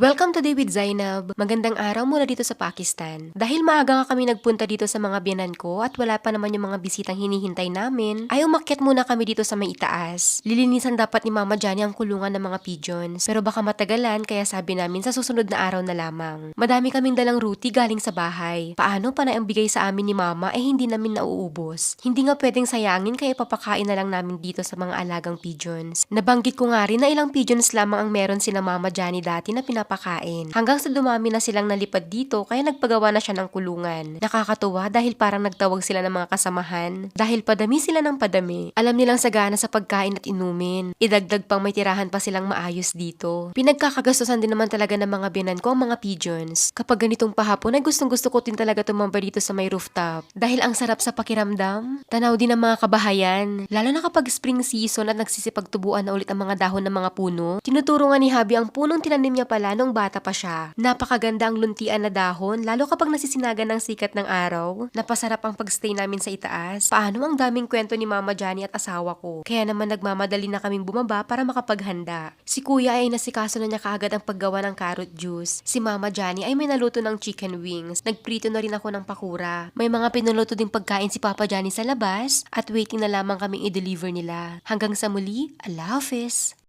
Welcome today with Zainab. Magandang araw mula dito sa Pakistan. Dahil maaga nga kami nagpunta dito sa mga biyanan ko at wala pa naman yung mga bisitang hinihintay namin, ay umakyat muna kami dito sa may itaas. Lilinisan dapat ni Mama Johnny ang kulungan ng mga pigeons, pero baka matagalan kaya sabi namin sa susunod na araw na lamang. Madami kaming dalang ruti galing sa bahay. Paano pa na ang bigay sa amin ni Mama ay hindi namin nauubos. Hindi nga pwedeng sayangin kaya papakain na lang namin dito sa mga alagang pigeons. Nabanggit ko nga rin na ilang pigeons lamang ang meron sina Mama Johnny dati na pinapakain. Hanggang sa dumami na silang nalipad dito kaya nagpagawa na siya ng kulungan. Nakakatuwa dahil parang nagtawag sila ng mga kasamahan. Dahil padami sila ng padami. Alam nilang sagana sa pagkain at inumin. Idagdag pang may tirahan pa silang maayos dito. Pinagkakagastusan din naman talaga ng mga binan ko ang mga pigeons. Kapag ganitong pahapon ay gustong gusto ko din talaga tumamba dito sa may rooftop. Dahil ang sarap sa pakiramdam. Tanaw din ng mga kabahayan. Lalo na kapag spring season at nagsisipagtubuan na ulit ang mga dahon ng mga puno. Tinuturo nga ni Habi ang punong tinanim niya pala nung bata pa siya. Napakaganda ang luntian na dahon, lalo kapag nasisinagan ng sikat ng araw. Napasarap ang pagstay namin sa itaas. Paano ang daming kwento ni Mama Johnny at asawa ko. Kaya naman nagmamadali na kaming bumaba para makapaghanda. Si Kuya ay nasikaso na niya kaagad ang paggawa ng carrot juice. Si Mama Johnny ay may naluto ng chicken wings. Nagprito na rin ako ng pakura. May mga pinuluto ding pagkain si Papa Johnny sa labas at waiting na lamang kaming i-deliver nila. Hanggang sa muli, Allah Hafiz!